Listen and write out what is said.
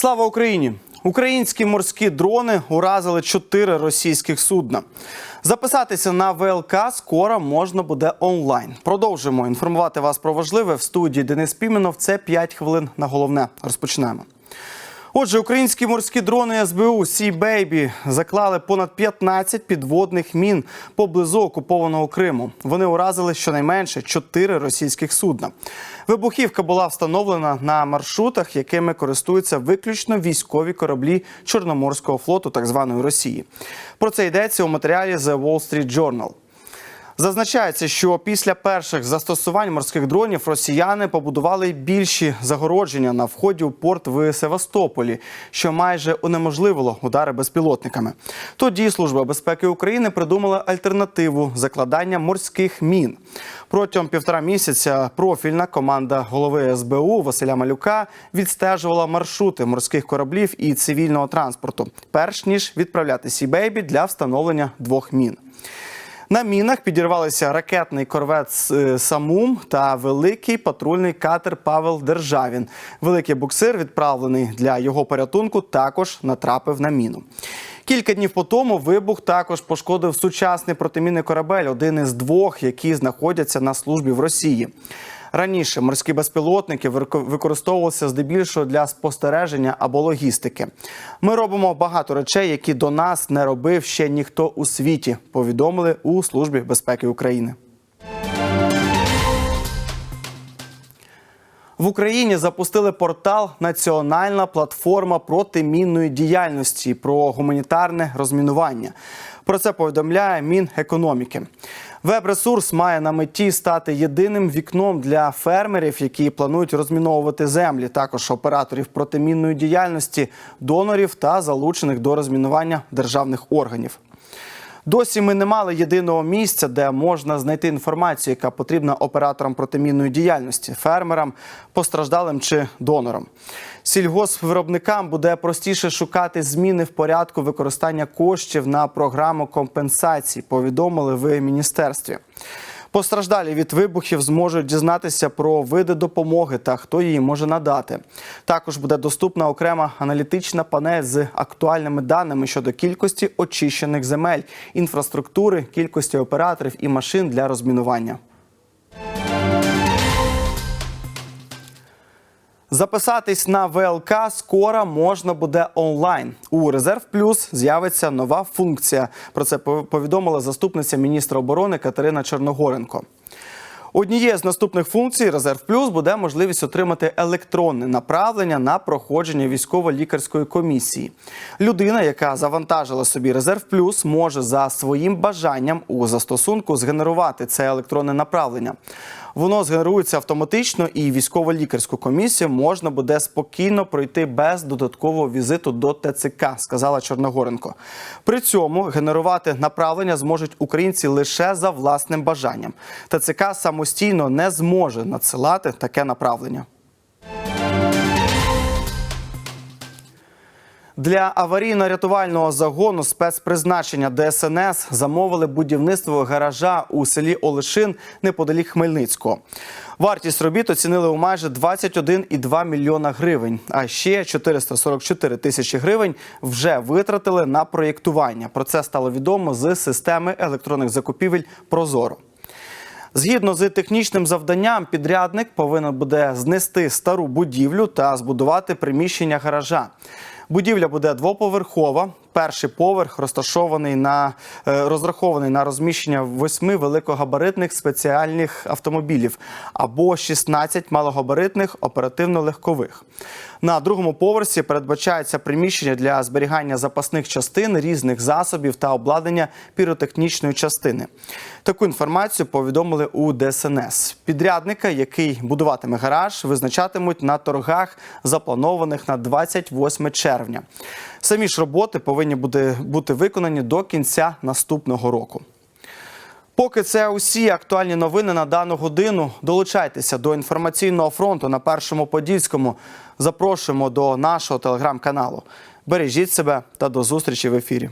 Слава Україні! Українські морські дрони уразили чотири російських судна. Записатися на ВЛК скоро можна буде онлайн. Продовжимо інформувати вас про важливе в студії Денис Піменов. Це 5 хвилин на головне. Розпочинаємо. Отже, українські морські дрони СБУ Сі Бейбі заклали понад 15 підводних мін поблизу окупованого Криму. Вони уразили щонайменше 4 російських судна. Вибухівка була встановлена на маршрутах, якими користуються виключно військові кораблі Чорноморського флоту, так званої Росії. Про це йдеться у матеріалі The Wall Street Journal. Зазначається, що після перших застосувань морських дронів росіяни побудували більші загородження на вході у порт в Севастополі, що майже унеможливило удари безпілотниками. Тоді Служба безпеки України придумала альтернативу закладання морських мін. Протягом півтора місяця профільна команда голови СБУ Василя Малюка відстежувала маршрути морських кораблів і цивільного транспорту, перш ніж відправляти Сі-Бейбі для встановлення двох мін. На мінах підірвалися ракетний корвет е, Самум та великий патрульний катер Павел Державін. Великий буксир, відправлений для його порятунку, також натрапив на міну. Кілька днів по тому вибух також пошкодив сучасний протимінний корабель, один із двох, які знаходяться на службі в Росії. Раніше морські безпілотники використовувалися здебільшого для спостереження або логістики. Ми робимо багато речей, які до нас не робив ще ніхто у світі. Повідомили у службі безпеки України. В Україні запустили портал Національна платформа протимінної діяльності про гуманітарне розмінування. Про це повідомляє Мінекономіки. Веб-ресурс має на меті стати єдиним вікном для фермерів, які планують розміновувати землі, також операторів протимінної діяльності, донорів та залучених до розмінування державних органів. Досі ми не мали єдиного місця, де можна знайти інформацію, яка потрібна операторам протимінної діяльності, фермерам, постраждалим чи донорам. Сільгоспвиробникам буде простіше шукати зміни в порядку використання коштів на програму компенсацій. Повідомили в міністерстві. Постраждалі від вибухів зможуть дізнатися про види допомоги та хто її може надати. Також буде доступна окрема аналітична панель з актуальними даними щодо кількості очищених земель, інфраструктури, кількості операторів і машин для розмінування. Записатись на ВЛК скоро можна буде онлайн. У Резерв Плюс з'явиться нова функція. Про це повідомила заступниця міністра оборони Катерина Чорногоренко. Однією з наступних функцій Резерв Плюс буде можливість отримати електронне направлення на проходження військово-лікарської комісії. Людина, яка завантажила собі Резерв Плюс, може за своїм бажанням у застосунку згенерувати це електронне направлення. Воно згенерується автоматично, і військово-лікарську комісію можна буде спокійно пройти без додаткового візиту до ТЦК, сказала Чорногоренко. При цьому генерувати направлення зможуть українці лише за власним бажанням. ТЦК самостійно не зможе надсилати таке направлення. Для аварійно-рятувального загону спецпризначення ДСНС замовили будівництво гаража у селі Олешин неподалік Хмельницького. Вартість робіт оцінили у майже 21,2 мільйона гривень. А ще 444 тисячі гривень вже витратили на проєктування. Про це стало відомо з системи електронних закупівель Прозоро. Згідно з технічним завданням, підрядник повинен буде знести стару будівлю та збудувати приміщення гаража. Будівля буде двоповерхова. Перший поверх розташований на е, розрахований на розміщення восьми великогабаритних спеціальних автомобілів або 16 малогабаритних оперативно-легкових. На другому поверсі передбачається приміщення для зберігання запасних частин різних засобів та обладнання піротехнічної частини. Таку інформацію повідомили у ДСНС. Підрядника, який будуватиме гараж, визначатимуть на торгах, запланованих на 28 червня. Самі ж роботи повинні буде бути виконані до кінця наступного року. Поки це усі актуальні новини на дану годину. Долучайтеся до інформаційного фронту на першому подільському. Запрошуємо до нашого телеграм-каналу. Бережіть себе та до зустрічі в ефірі.